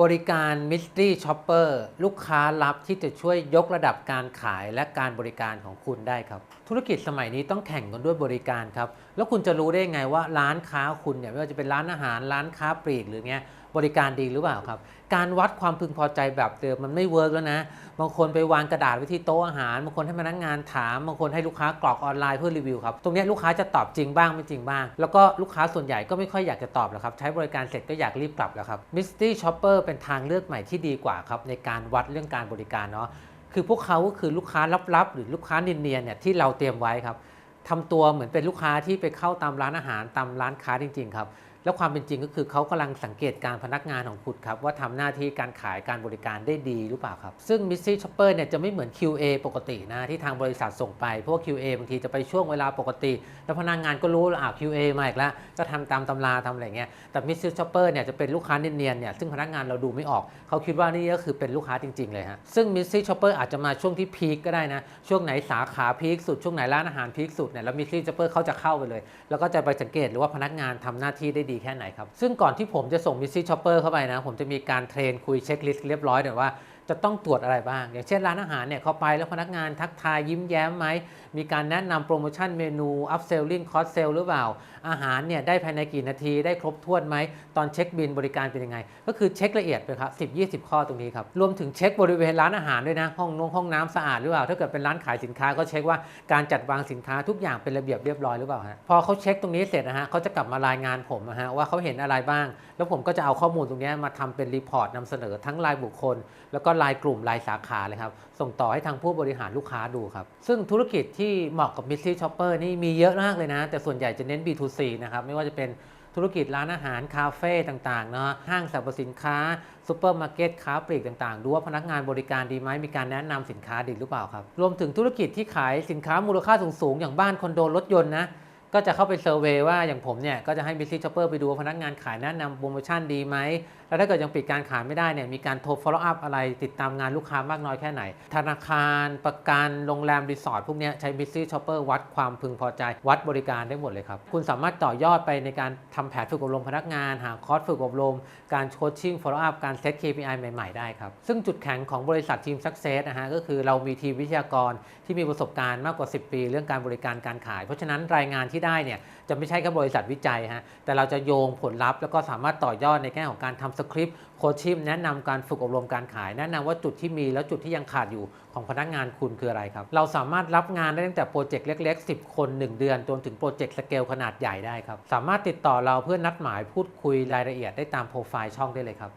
บริการ Mystery Shopper ลูกค้าลับที่จะช่วยยกระดับการขายและการบริการของคุณได้ครับ ธุรกิจสมัยนี้ต้องแข่งกันด้วยบริการครับ แล้วคุณจะรู้ได้ไงว่าร้านค้าคุณเนี่ยไม่ว่าจะเป็นร้านอาหารร้านค้าปลีกหรือเงี้ย บริการดีหรือเปล่าครับ การวัดความพึงพอใจแบบเดิมมันไม่เวิร์กแล้วนะ บางคนไปวางกระดาษไว้ที่โต๊ะอาหาร บางคนให้พนักงานถาม บางคนให้ลูกค้ากรอกออนไลน์เพื่อรีวิวครับ ตรงนี้ลูกค้าจะตอบจริงบ้างไม่จริงบ้าง แล้วก็ลูกค้าส่วนใหญ่ก็ไม่ค่อยอยากจะตอบหรอกครับ ใช้บริการเสร็จก็อยากรีบกลับแล้วครับ Mystery Shopper เป็นทางเลือกใหม่ที่ดีกว่าครับในการวัดเรื่องการบริการเนาะ คือพวกเขาก็คือลูกค้าลับๆ หรือลูกค้าเนียนๆเนี่ยที่เราเตรียมไว้ครับทำตัวเหมือนเป็นลูกค้าที่ไปเข้าตามร้านอาหารตามร้านค้าจริง ๆ ครับ แล้วความเป็นจริงก็คือเขากำลังสังเกตการพนักงานของคุณครับ ว่าทำหน้าที่การขายการบริการได้ดีหรือเปล่าครับ ซึ่ง Mystery Shopper เนี่ยจะไม่เหมือน QA ปกตินะ ที่ทางบริษัทส่งไป เพราะว่า QA บางทีจะไปช่วงเวลาปกติ แล้วพนักงานก็รู้วอ่า QA มาอีกแล้วก็ทำตามตำราทำอะไรเงี้ยแต่ Mystery Shopper เนี่ยจะเป็นลูกค้าเนียนๆเนี่ยซึ่งพนักงานเราดูไม่ออกเขาคิดว่านี่ก็คือเป็นลูกค้าจริง ๆ เลยฮะซึ่ง Mystery Shopper อาจจะมาช่วงที่พีคก็ได้นะช่วงไหนสาขาพีคสุดช่วงไหนร้านอาหารพีคสุดเนี่ยแล้ว Mystery Shopper เขาจะเข้าไปเลย แล้วก็จะไปสังเกตหรือว่าพนักงานทำหน้าที่ได้ดีแค่ไหนครับ ซึ่งก่อนที่ผมจะส่งมิสซี่ชอปเปอร์เข้าไปนะ ผมจะมีการเทรนคุยเช็คลิสต์เรียบร้อยเนี่ยว่า จะต้องตรวจอะไรบ้าง อย่างเช่นร้านอาหารเนี่ยเขาไปแล้วพนักงานทักทายยิ้มแย้มไหม มีการแนะนำโปรโมชั่นเมนู up selling cross sell หรือเปล่า อาหารเนี่ยได้ภายในกี่นาทีได้ครบถ้วนไหม ตอนเช็คบินบริการเป็นยังไง ก็คือเช็คละเอียดไปครับ10 20ข้อตรงนี้ครับ รวมถึงเช็คบริเวณร้านอาหารด้วยนะ ห้องนงห้องน้ำสะอาดหรือเปล่า ถ้าเกิดเป็นร้านขายสินค้าก็เช็คว่าการจัดวางสินค้าทุกอย่างเป็นระเบียบเรียบร้อยหรือเปล่าฮะพอเขาเช็คตรงนี้เสร็จนะฮะเขาจะกลับมารายงานผมนะฮะว่าเขาเห็นอะไรบ้าง แล้วผมก็จะเอาข้อมูลตรงนี้มาทำเป็นรีพอร์ตนำเสนอทั้งรายบุคคล แล้วก็รายกลุ่มรายสาขาเลยครับ ส่งต่อให้ทางผู้บริหารลูกค้าดูครับ ซึ่งธุรกิจที่เหมาะกับ Mystery Shopper นี่มีเยอะมากเลยนะ แต่ส่วนใหญ่จะเน้น B2C นะครับ ไม่ว่าจะเป็นธุรกิจร้านอาหาร คาเฟ่ต่างๆเนาะห้างสรรพสินค้าซูเปอร์มาร์เก็ตค้าปลีกต่างๆ ดูว่าพนักงานบริการดีไหมมีการแนะนำสินค้าดีหรือเปล่าครับ รวมถึงธุรกิจที่ขายสินค้ามูลค่าสูงๆอย่างบ้านคอนโดรถยนต์นะ ก็จะเข้าไปเซอร์เวยว่าอย่างผมเนี่ยก็จะให้ Mystery Shopper ไปดูพนักงานขายแนะนำโปรโมชั่นดีไหม แล้วถ้าเกิดยังปิดการขายไม่ได้เนี่ยมีการโทร follow up อะไรติดตามงานลูกค้ามากน้อยแค่ไหน ธนาคารประกันโรงแรมรีสอร์ทพวกนี้ใช้ Mystery Shopper วัดความพึงพอใจ วัดบริการได้หมดเลยครับ คุณสามารถต่อยอดไปในการทำแผนฝึกอบรมพนักงาน หาคอร์สฝึกอบรม การโคชชิ่ง follow up การเซต KPI ใหม่ๆได้ครับซึ่งจุดแข็งของบริษัททีม Success นะฮะก็คือเรามีทีมวิทยากรที่มีประสบการณ์มากกว่า 10 ปี เรื่องการบริการการขาย เพราะฉะนั้นรายงานที่ได้เนี่ยจะไม่ใช่แค่บริษัทวิจัยฮะแต่เราจะโยงผลลัพธ์ แล้วก็สามารถต่อยอดในแง่ของการทำสคริปต์โคชชิ่งแนะนำการฝึกอบรมการขาย แนะนำว่าจุดที่มีแล้วจุดที่ยังขาดอยู่ของพนักงานคุณคืออะไรครับ เราสามารถรับงานได้ตั้งแต่โปรเจกต์เล็ก ๆ 10 คน 1 เดือนจนถึงโปรเจกต์สเกลขนาดใหญ่ได้ครับสามารถติดต่อเราเพื่อนัดหมายพูดคุยรายละเอียดได้ตามโปรไฟล์ช่องได้เลยครับ